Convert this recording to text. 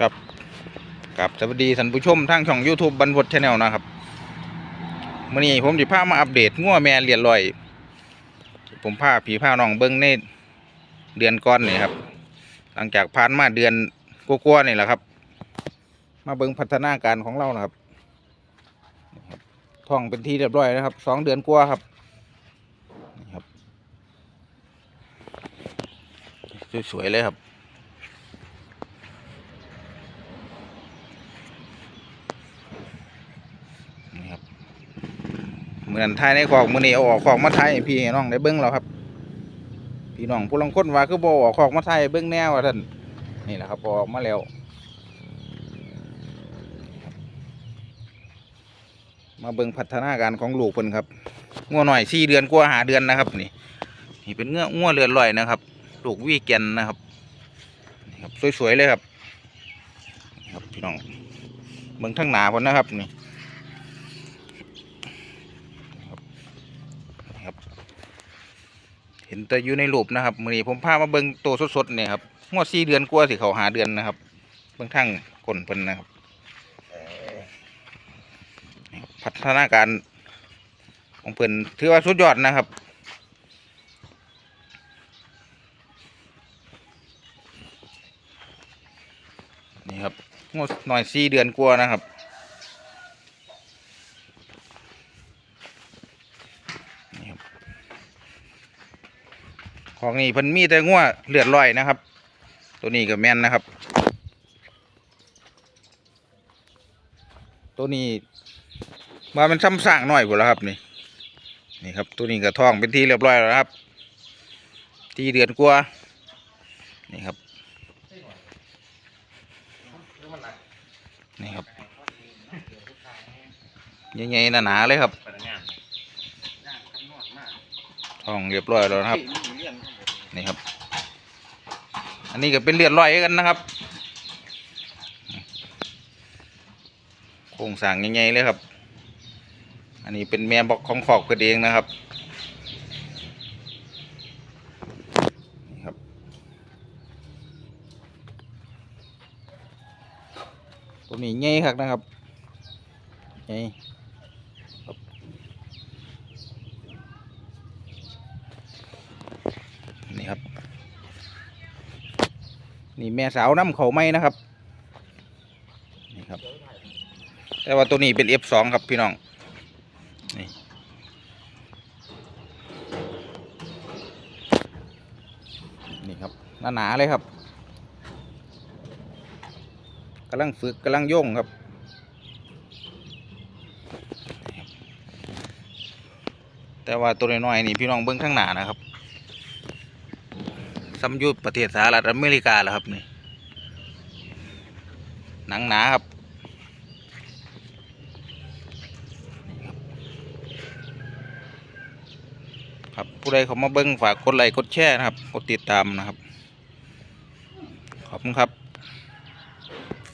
ครับกับสวัสดีท่านผู้ชมทางช่อง YouTube บรรพตชาแนลนะครับมื่อนี้ผมจะพามาอัปเดตงัวแม่เรียนลอย ผมพาผีพาน้องเบิ้งในเดือนก่อนนี่ครับ หลังจากผ่านมาเดือนกลัวๆนี่แหละครับ มาเบิ้งพัฒนาการของเรานะครับนี่องเป็นที่เรียบร้อยนะครับสองเดือนกว่าครับนี่ครับสวยๆเลยครับ นี่ครับ เหมือนไทยในขอกมือนี้เอาออกขอกมาไทยพี่น้องได้เบิ้งแล้วครับ พี่น้องผู้ลังคนว่าคือบออกขอกมาไทยเบิ้งแนวว่าท่านนี่แหละครับออกมาแล้วมาเบิ้งพัฒนาการของลูกเพิ่นครับงัวหน่อยสี่เดือนกว่าหาเดือนนะครับ นี่ นี่เป็นเงื้องัวเลือนลอยนะครับ ลูกวีแกนนะครับนี่ครับ สวยๆเลยครับครับพี่น้องเบิ้งทั้งหนาเพิ่นนะครับนี่ ครับ เห็นแต่อยู่ในรูปนะครับมือนี้ผมพามาเบิ่งตัวสดๆเนี่ยครับงวดสี่เดือนกว่าสิเขาหาเดือนนะครับเบิ่งทั้งก้นเพิ่นนะครับ พัฒนาการของเพิ่นถือว่าสุดยอดนะครับนี่ครับงวดหน่อยสี่เดือนกว่านะครับ นี่ครับ ของนี่เพิ่นมีแต่งัวเลือดลอยนะครับ ตัวนี้ก็แม่นนะครับ ตัวนี้มามันซ้ำสร้างหน่อยหมดแล้วครับนี่นี่ครับตัวนี้ก็ท้องเป็นที่เรียบร้อยแล้วครับ ที่เดือนกว่านี่ครับนี่ครับใหญ่ๆหนาๆเลยครับท้องเรียบร้อยแล้วครับ นี่ครับ อันนี้ก็เป็นเลือดลอยกันนะครับโครงสร้างใหญ่ๆเลยครับ อันนี้เป็นแม่บอกของขอกกันเองนะครับนี่ครับตัวนี้ใหญ่ครับนะครับใหญ่ครับ นี่ครับ นี่แม่สาวน้ำเขาไหมนะครับนี่ครับ แต่ว่าตัวนี้เป็น F2 ครับพี่น้องนี่นี่ครับหนาๆเลยครับกำลังฝึกกำลังโย่งครับแต่ว่าตัวน้อยๆนี่พี่น้องเบิ้งข้างหน้านะครับ ซัมยุทธประเทศสหรัฐอเมริกาแล้วครับนี่หนังหนาครับครับผู้ใดเขามาเบิ้งฝากกดไลค์กดแชร์นะครับ กดติดตามนะครับ ขอบคุณครับ